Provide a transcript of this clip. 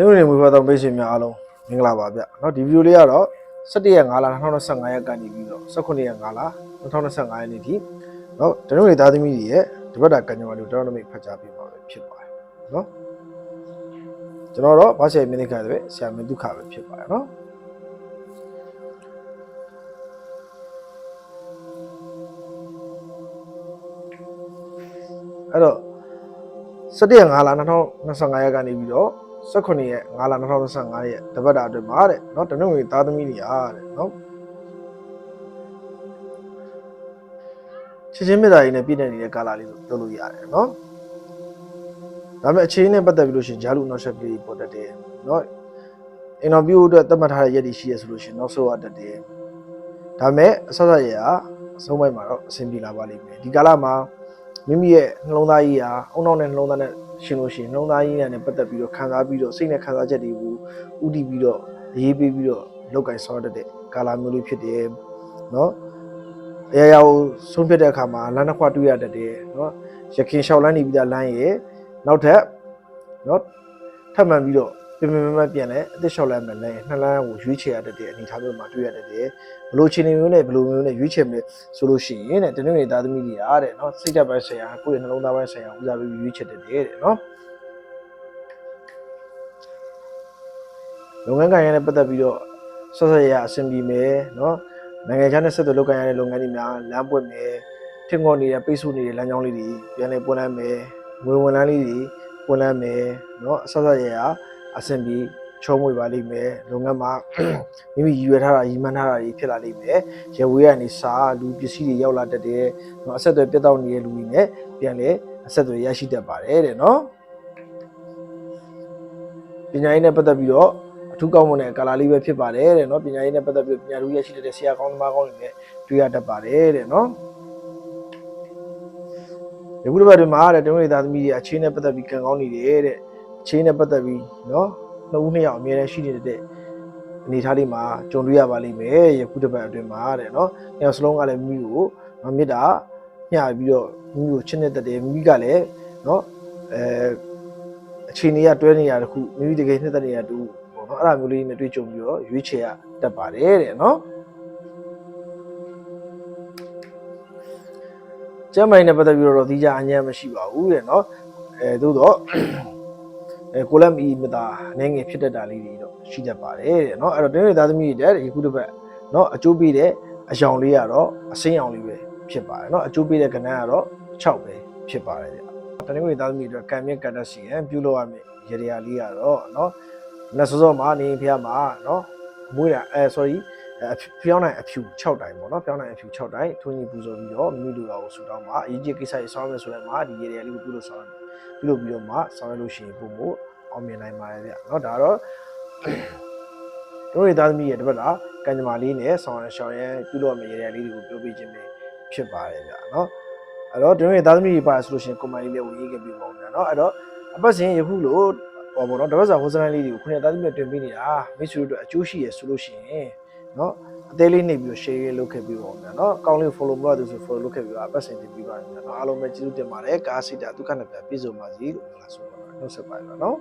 တင်းဝင်မွေးဖွားသောမိတ်ဆွေများအားလုံးမင်္ဂလာပါဗျ။နော်ဒီဗီဒီယိုလေးကတော့17ရက်5လ2025ရက်ကနေပြီးတော့18ရက်5လ2025ရက်နေ့ထိနော်တင်းဝင်သားသမီးတွေရဲ့ဒီဘက်တာကံကြမ္မာတွေကိုတော်တော်မိတ်ဖတ်ကြားပေးပါမယ်ဖြစ်ပါတယ်နော်။ကျွန်တော်တော့ဘာဆရာမင်းဒိခါတဲ့ဆရာမင်းဒုက္ခပဲဖြစ်ပါတယ်နော်။အဲ့တော့17ရက်5လ2025ရက်ကနေပြီးတော့ 18ရက်5လ2025ရက်တပတ်တာအတွင်းမှာတဲ့เนาะတနင်္ဂနွေသားသမီးတွေအားတဲ့เนาะချင်းချင်းမြတ်တာကြီးနဲ့ပြည့်နေနေတဲ့ကာလလေးဆိုပြောလို့ရတယ်เนาะဒါပေမဲ့အခြေအနေနဲ့ပတ်သက်ပြီးလို့ရှိရင်ဂျာလူနောက်ဆက်ပြီးပေါ်တတ်တယ်เนาะအင်တာဗျူးအတွက်သတ်မှတ်ထားတဲ့ရက်တွေရှိရဆိုလို့ရှိရင်နောက်ဆိုရတတ်တယ်ဒါပေမဲ့အဆက်ဆက်ရအဆုံးပိုင်းမှာတော့အဆင်ပြေလာပါလိမ့်မယ်ဒီကာလမှာ မိမိရဲ့နှလုံးသားကြီးဟာအုံနောက်နဲ့နှလုံးသားနဲ့ရှင်လို့ရှိရင်နှလုံးသားကြီးနဲ့ပတ်သက်ပြီးတော့ခံစားပြီးတော့စိတ်နဲ့ခံစားချက်တွေကိုဥတည်ပြီးတော့ရေးပေးပြီးတော့လောက်ကင်ဆောင်ရတဲ့ကာလာမျိုးလေးဖြစ်တယ်နော်အရာရာကိုဆုံးဖြတ်တဲ့အခါမှာလမ်းတစ်ခွတွေ့ရတတ်တယ်နော်ရခင်လျှောက်လန်းနေပြီးသားလမ်းရဲ့နောက်ထပ်နော်ထပ်မံပြီးတော့ ပြင်ပြင်မမပြန်လဲအသက်လျှောက်လိုက်မယ်လဲနှစ်လမ်းကိုရွေးချယ်ရတတ်တဲ့အနေအထားမျိုးမှာတွေ့ရတတ်တယ်ဘလို့ချင်းနေမျိုးနဲ့ဘလို့မျိုးနဲ့ရွေးချယ်မယ်ဆိုလို့ရှိရင်တဲ့တနည်းတွေသားသမီးတွေအားတဲ့နော်စိတ်ဓာတ်ပိုင်းဆိုင်ရာကိုယ့်ရဲ့နှလုံးသားပိုင်းဆိုင်ရာဦးစားပေးရွေးချယ်တတ်တယ်တဲ့နော်လုပ်ငန်းကိုင်ရတဲ့ပတ်သက်ပြီးတော့ဆက်ဆက်ရအဆင်ပြေမယ်နော်နိုင်ငံခြားနဲ့ဆက်သွယ်လုပ်ကိုင်ရတဲ့လုပ်ငန်းတွေများလမ်းပွင့်မယ်ထင်ခေါ်နေတဲ့ပိတ်ဆို့နေတဲ့လမ်းကြောင်းလေးတွေပြန်လည်ပွင့်လန်းမယ်ငွေဝင်လန်းလေးတွေပွင့်လန်းမယ်နော်အဆက်ဆက်ရရ အဆင်ပြေချောမွေပါလိမ့်မယ်လုပ်ငန်းမှာမိမိရည်ရွယ်ထားတာရည်မှန်းထားတာတွေဖြစ်လာလိမ့်မယ်ရေဝေးကနေစာလူပစ္စည်းတွေရောက်လာတတ်တယ်အဆက်အသွယ်ပြတ်တောက်နေတဲ့လူတွေနဲ့ပြန်လဲအဆက်အသွယ်ရရှိတတ်ပါတယ်တဲ့နော်ပညာရေးနဲ့ပတ်သက်ပြီးတော့အထူးကောင်းမွန်တဲ့ကာလာလေးပဲဖြစ်ပါတယ်တဲ့နော်ပညာရေးနဲ့ပတ်သက်ပြီးပညာလူရရှိတဲ့ဆရာကောင်းသမားကောင်းတွေနဲ့တွေ့ရတတ်ပါတယ်တဲ့နော်ဒီခုတစ်ပတ်တွင်မှာတဲ့တွင်ရသားသမီးတွေအခြေနဲ့ပတ်သက်ပြီးကံကောင်းနေတယ်တဲ့ ခြေအနေနဲ့ပတ်သက်ပြီးเนาะနှစ်ဦးနှစ်ယောက်အမြဲတမ်းရှိနေတဲ့အနေအထားလေးမှာကြုံတွေ့ရပါလိမ့်မယ်ယခုတစ်ပတ်အတွင်းမှာတဲ့เนาะနှစ်ယောက်စလုံးကလည်းမိကိုเนาะမေတ္တာမျှပြီးတော့မိကိုချစ်နေတတ်တယ်မိကလည်းเนาะအဲအခြေအနေကတွဲနေရတခုမိမိတကယ်နှစ်သက်နေရတူပေါ့เนาะအဲ့ဒါမျိုးလေးနဲ့တွေ့ကြုံပြီးတော့ရွေးချယ်ရတတ်ပါတယ်တဲ့เนาะကျမ်းမိုင်းနဲ့ပတ်သက်ပြီးတော့ဒီကြအញ្ញမ်းမရှိပါဘူးတဲ့เนาะအဲသို့တော့ အဲကိုလက်မီမသားနိုင်ငယ်ဖြစ်တတ်တာလေးတွေတော့ရှိတတ်ပါတယ်တဲ့နော်အဲ့တော့တင်းတွေသားသမီးတွေတဲ့ဒီခုတစ်ပတ်နော်အကျိုးပေးတဲ့အယောင်လေးကတော့အစင်းအောင်လေးပဲဖြစ်ပါတယ်နော်အကျိုးပေးတဲ့ကဏ္ဍကတော့6ပဲဖြစ်ပါတယ်တဲ့တင်းတွေသားသမီးတွေကကံမြင့်ကတ္တစီရန်ပြုလုပ်ရမယ့်ရေရာလေးကတော့နော်လက်စောစောမှာနေဖျားမှာနော်မွေးတာအဲ sorry ဖျောင်းနိုင်အဖြူ6တိုင်ပေါ့နော်ဖျောင်းနိုင်အဖြူ6တိုင်ထွန်းကြီးပူဇော်ပြီးတော့မိမိလူတော်ကိုဆူတောင်းပါအရေးကြီးကိစ္စရေးဆောင်ရမယ်ဆိုတဲ့မှာဒီရေတွေလေးကိုပြုလို့ဆောင်ပြုလို့ပြီးတော့မှဆောင်ရလို့ရှိရင်ပုံမို့အောင်မြင်နိုင်ပါတယ်ဗျနော်ဒါတော့တို့ရသားသမီးရဲ့တပတ်လားကံကြမ္မာလေးနဲ့ဆောင်ရရှောင်းရဲပြုလို့မယ်ရေတွေလေးတွေကိုပြောပြခြင်းပဲဖြစ်ပါတယ်ဗျနော်အဲ့တော့တို့ရသားသမီးတွေပါဆိုလို့ရှိရင်ကွန်မန်လေးလေးကိုရေးခဲ့ပြီးပါဦးဗျနော်အဲ့တော့အပတ်စဉ်ယခုလို့ဟောပေါ့နော်တပတ်စာဟိုစနိုင်းလေးတွေကိုခုနကသားသမီးတွေတင်ပေးနေတာမိတ်ဆွေတို့အကျိုးရှိရဆိုလို့ရှိရင် နော်အသေးလေးနေပြီး share ရေးလုပ်ခဲ့ပြီးပါဦးဗျာနော်ကောင်းလေး follow မလုပ်သူဆို follow လုပ်ခဲ့ပြီးပါအပတ်စဉ်တင်ပြီးပါဦးဗျာနော်အားလုံးပဲကျေးဇူးတင်ပါတယ်ကားစီတာဒုက္ခနဲ့ပြပြည့်စုံပါစေလို့ပြောလာဆိုပါတော့နှုတ်ဆက်ပါရနော်